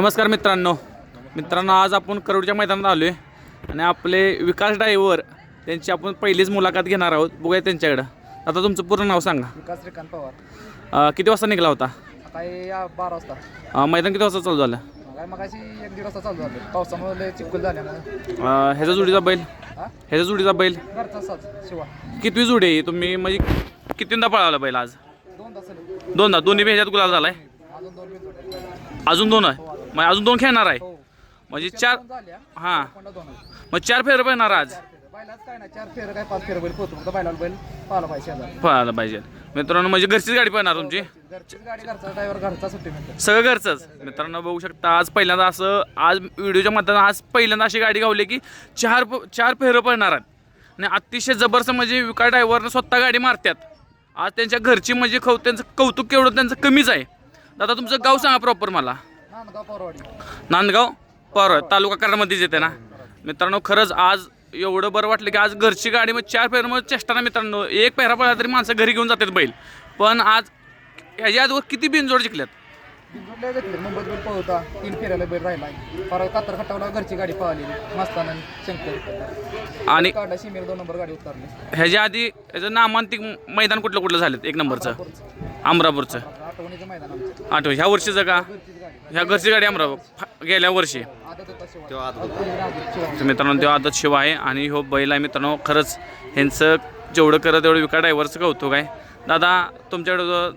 नमस्कार मित्रांनो. मित्रांनो आज आपण करोडच्या मैदानात आलो आहे आणि आपले विकास ड्रायव्हर त्यांची आपण पहिलीच मुलाखत घेणार आहोत. बघूया त्यांच्याकडं. आता तुमचं पूर्ण नाव सांगा. विकास श्रीकांत पवार. अं, किती वाजता निघाला होता? आता हे या बारा वाजता. अं, मैदान किती वाजता चालू झालं? काय मग एक दीड वाजता चालू झालं. पावसामुळे लय चिखल झाल्यामुळे. अं, ह्याच्या जोडीचा बैल? हा? ह्याच्या जोडीचा बैल? घरचा साज शिवा. कितवी जोडी आहे? तुम्ही म्हणजे कितींदा पळाला बैल आज? दोन तास दोनदा. दोन्ही बी ह्याच्यात गुलाल झालाय? अजून दोन मिनिट अजून दोन आहे? मग अजून दोन खेळणार आहे. हो. म्हणजे चार हां. मग चार फेर येणार आज. पाहिला पाहिजे मित्रांनो म्हणजे घरचीच गाडी पळणार तुमची? मिळते. सगळं घरचंच. मित्रांनो बघू शकता आज पहिल्यांदा असं आज व्हिडिओच्या मधून आज पहिल्यांदा अशी गाडी गावली की चार चार फेरं पळणार आहेत. आणि अतिशय जबरदस्त म्हणजे विका ड्रायव्हरनं स्वतः गाडी मारतात आज त्यांच्या घरची म्हणजे कौ त्यांचं कौतुक केवढं त्यांचं कमीच आहे. दादा तुमचं गाव सांगा प्रॉपर मला. नांदगाव पवारवाडी नांदगाव पर तालुका कराडमध्येच येते ना? मित्रांनो खरंच आज एवढं बरं वाटलं की आज घरची गाडी मग चार फेरमध्ये चेष्टाना मित्रांनो. एक पेहरा पळला तरी माणसं घरी घेऊन जातात बैल. पण आज ह्याच्या आजवर किती बिनजोड जिंकल्यात? बिनजोडला घेतले मुंबईत बैल पळवता तीन फेऱ्याला बैल राहिला. परत कातर खटावला घरची गाडी पळाली शंकर. आणि काढला शिमेर दोन नंबर गाडी उतरली. ह्याच्या आधी ह्याचं नामांतिक मैदान कुठलं कुठलं झालं? एक नंबरचं. अमरापूरचं. आठव ह्या वर्षीचं का? ह्या घरची गाडी अमरापूर गेल्या वर्षी. मित्रांनो तो आदत शिव आहे आणि हो बैल आहे मित्रांनो खरंच ह्यांचं जेवढं करत तेवढं विका ड्रायव्हरचं कौतुक आहे. दादा तुमच्याकडं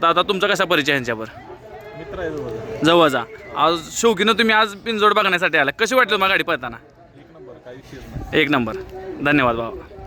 दादा तुमचा कसा परिचय ह्यांच्यावर? जवळ जा. आज शौकीनं तुम्ही आज पिंजोड बघण्यासाठी आला. कशी वाटलं मग गाडी पळताना? एक नंबर. एक नंबर धन्यवाद बाबा